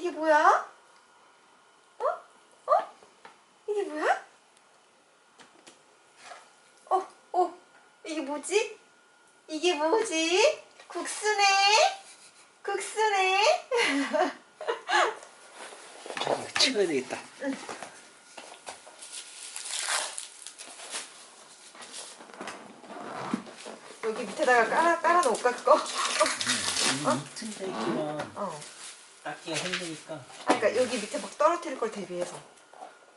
이게 뭐야? 어? 어? 이게 뭐야? 어? 어? 이게 뭐지? 이게 뭐지? 국수네? 국수네? 아, 이거 치워야 되겠다. 여기 밑에다가 깔아, 깔아놓을까 그거? 이틀 있기만 어. 닦기가 힘드니까. 아 그러니까 여기 밑에 막 떨어뜨릴 걸 대비해서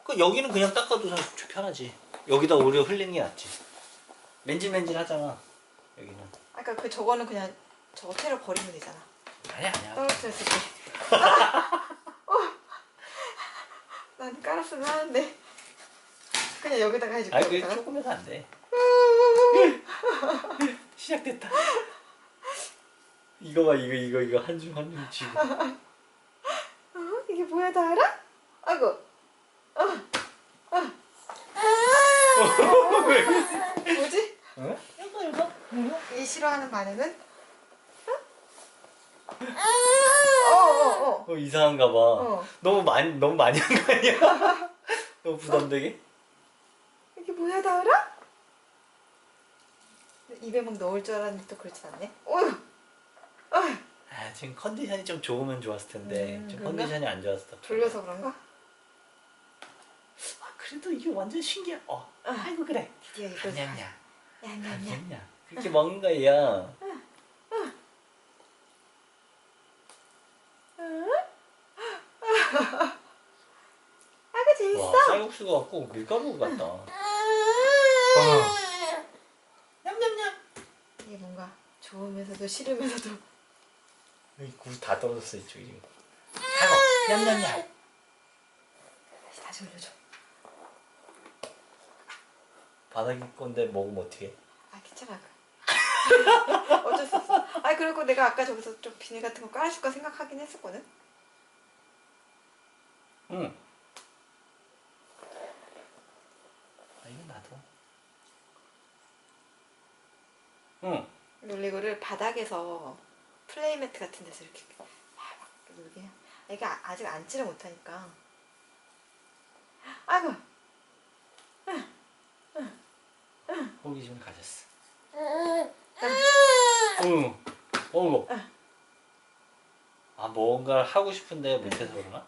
그 여기는 그냥 닦아도 좀 편하지. 여기다 오히려 흘리는 게 낫지. 맨질맨질 하잖아. 여기는. 아 그러니까 그 저거는 그냥 저거 테러 버리면 되잖아 아니야 아니야. 떨어뜨렸을 때 어. 난 깔았으면 하는데 그냥 여기다가 해줄게 아니 그 여기다가. 조금 해서 안 돼. 시작됐다. 이거 봐 이거 이거 이거 한줌 한줌 쥐고. 어? 아이고 어. 어. 뭐지? 응? 이거 이거. 이 싫어하는 반응은? 어? 어, 어, 어 이상한가 봐. 어. 너무 많이 너무 많이 한 거 아니야? 너무 부담되게? 이게 뭐야 다 알아? 입에 막 넣을 줄 알았는데 또 그렇진 않네 어휴 어휴 아 지금 컨디션이 좀 좋으면 좋았을 텐데 음, 좀 그런가? 컨디션이 안 더. 졸려서 그런가? 아 그래도 이게 완전 신기해. 어. 아이고 그래. 드디어 냠냠냠 아니야. 그렇게 먹는 거야. 아이고 재밌어 와 쌀국수가 꼭 밀가루 같다. 냠냠냠. 이게 뭔가 좋으면서도 싫으면서도 굴다 떨어졌어 이쪽이 지금. 아이고 냠냠냠. 다시 올려줘 바닥이 건데 먹으면 어떡해? 아 괜찮아 어쩔 수 없어 아니 그리고 내가 아까 저기서 좀 비닐 같은 거 깔아줄까 생각하긴 했었거든 응. 아 이거 놔둬. 응. 이거를 바닥에서 플레이매트 같은 데서 이렇게 막 놀게 해. 이게 아- 아직 앉지를 못하니까 아이고 호기심 가졌어. 응. 어머. 아 뭔가를 하고 싶은데 못해서 그러나?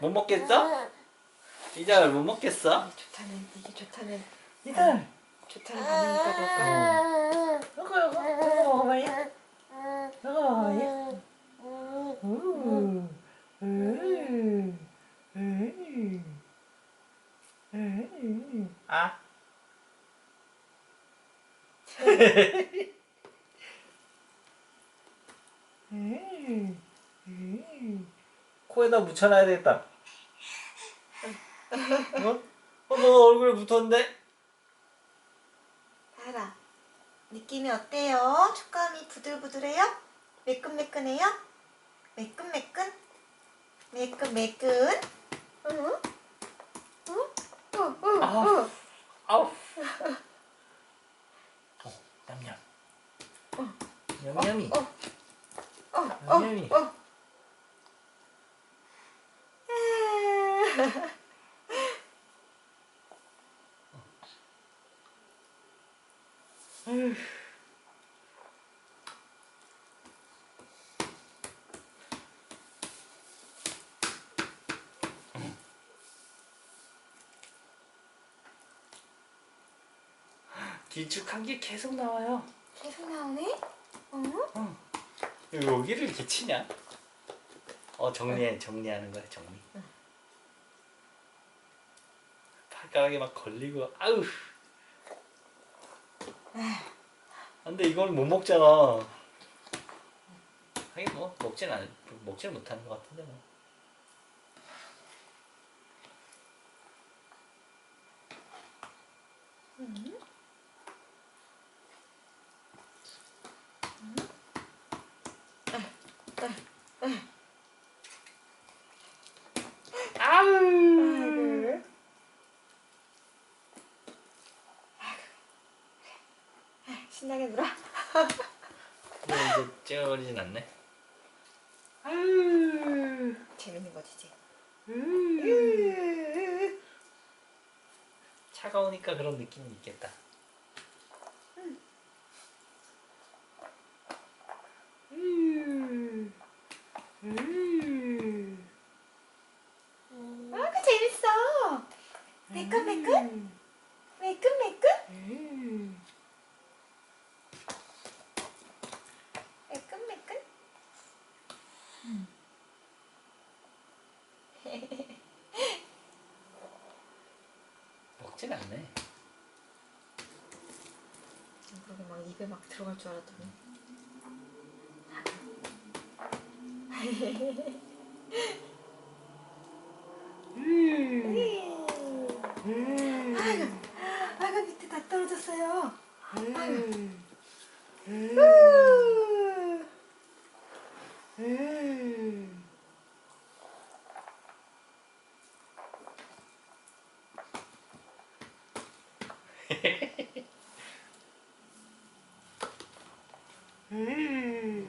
못 먹겠어? 이달 못 먹겠어? 좋다는 이게 좋다는 이달. 좋다는 이거 이거 이거 먹어봐요. 이거 먹어봐요. 음. 음. 음. 음. 아. 코에다 묻혀놔야 되겠다. 어? 어, 너 얼굴에 붙었는데? 다라 느낌이 어때요? 촉감이 부들부들해요? 매끈매끈해요? 매끈매끈? 매끈매끈? 응? 응? 응? 응? 아. 응? 아우. 어, 냠냠. 냠냠이. 어, 어, 어, 냠냠이. 어. 길쭉한 게 계속 나와요. 계속 나오네? 응? 여기를 이렇게 치냐? 어 정리해 정리하는 거야 정리. 발가락에 막 걸리고 아우. 근데 이걸 못 먹잖아. 하긴 뭐 먹진 않 먹지는 못하는 것 같은데 뭐. 아이고. 신나게 놀아. 근데 이제 찌어버리진 않네. 음. 재밌는 거지 이제. 음. 차가우니까 그런 느낌이 있겠다. 음. 음. 아, 그 재밌어. 매끈매끈? 매끈매끈? 음. 매끈매끈? 먹진 않네. 그러게 막 입에 막 들어갈 줄 알았더니. 음. 음. 아가 밑에 다 떨어졌어요. 음. 음. 음.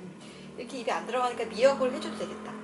이렇게 입에 안 들어가니까 미역을 해줘도 되겠다.